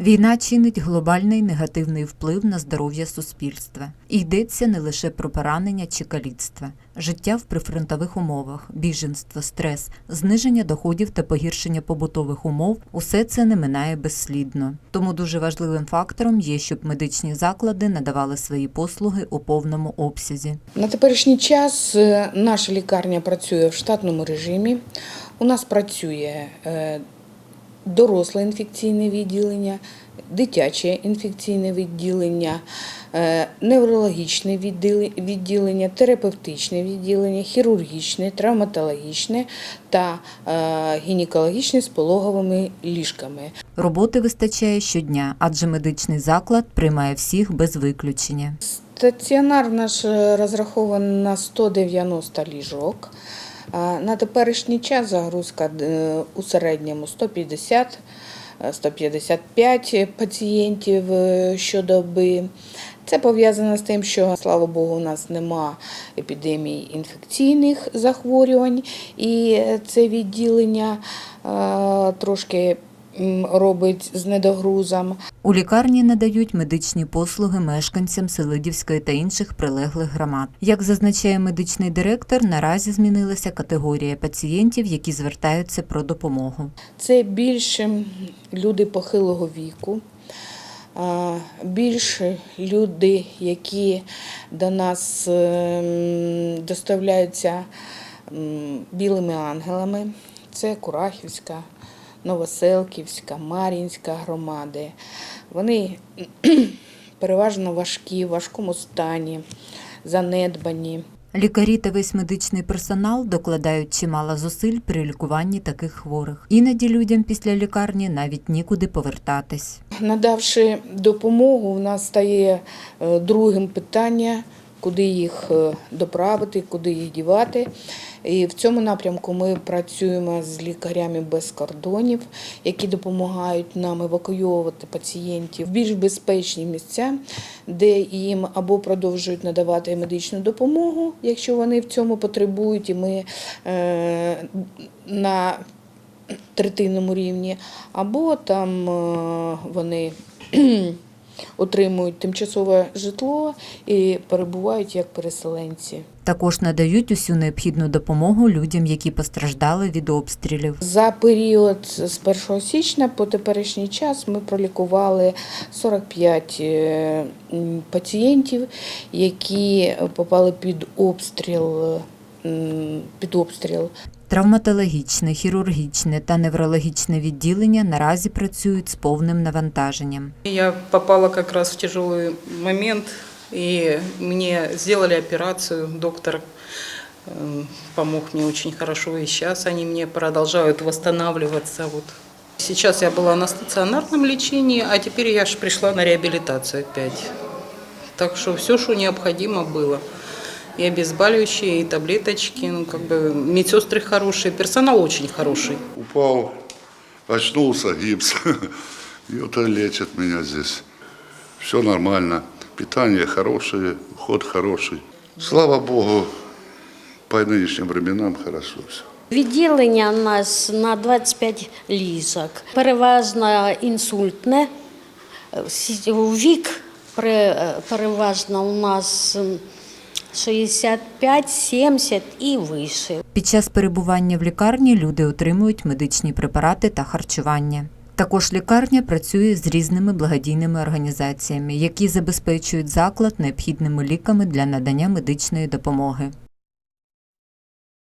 Війна чинить глобальний негативний вплив на здоров'я суспільства. І йдеться не лише про поранення чи каліцтва, життя в прифронтових умовах, біженство, стрес, зниження доходів та погіршення побутових умов усе це не минає безслідно. Тому дуже важливим фактором є, щоб медичні заклади надавали свої послуги у повному обсязі. На теперішній час е, наша лікарня працює в штатному режимі. У нас працює е, доросле інфекційне відділення, дитяче інфекційне відділення, е, неврологічне відділення, терапевтичне відділення, хірургічне, травматологічне та е, гінекологічне з пологовими ліжками. Роботи вистачає щодня, адже медичний заклад приймає всіх без виключення. Стаціонар наш е, розрахований на 190 ліжок. А На теперішній час загрузка е, у середньому 150 е, 155 пацієнтів е, щодоби. Це пов'язано з тим, що, слава Богу, у нас нема епідемії інфекційних захворювань, і це відділення е, трошки робить з недогрузом. У лікарні надають медичні послуги мешканцям Селидівської та інших прилеглих громад. Як зазначає медичний директор, наразі змінилася категорія пацієнтів, які звертаються про допомогу. Це більше люди похилого віку, більше люди, які до нас ем, доставляються білими ангелами. Це Курахівська, Новоселківська, Мар'їнська громади. Вони переважно важкі, в важкому стані, занедбані. Лікарі та весь медичний персонал докладають чимало зусиль при лікуванні таких хворих. Іноді людям після лікарні навіть нікуди повертатись. Надавши допомогу, у нас стає е, другим питання, куди їх е, доправити, куди їх дівати. І в цьому напрямку ми працюємо з лікарями без кордонів, які допомагають нам евакуйовувати пацієнтів в більш безпечні місця, де їм або продовжують надавати медичну допомогу, якщо вони в цьому потребують, і ми е, на третинному рівні, або там е, вони отримують тимчасове житло і перебувають як переселенці. Також надають усю необхідну допомогу людям, які постраждали від обстрілів. За період з 1 січня по теперішній час ми пролікували 45 е, пацієнтів, які попали під обстріл м, Під обстріл Травматологічне, хірургічне та неврологічне відділення наразі працюють з повним навантаженням. Я попала как раз в тяжелый момент, и мне сделали операцию. Доктор э, помог мне очень хорошо, и сейчас они мне продолжают восстанавливаться. Вот. Сейчас я была на стационарном лечении, а теперь я же пришла на реабилитацию опять. Так что все, что необходимо было. И обезболивающие, и таблеточки, ну, как бы медсестры хорошие, персонал очень хороший. Упал, очнулся, гипс. И вот и лечат меня здесь. Все нормально. Питание хорошее, уход хороший. Слава Богу, по нынешним временам хорошо все. Відділення у нас на 25 ліжок. Переважно інсультне. Всі- У вік пере- переважно у нас м, 65, 70 і вище. Під час перебування в лікарні люди отримують медичні препарати та харчування. Також лікарня працює з різними благодійними організаціями, які забезпечують заклад необхідними ліками для надання медичної допомоги.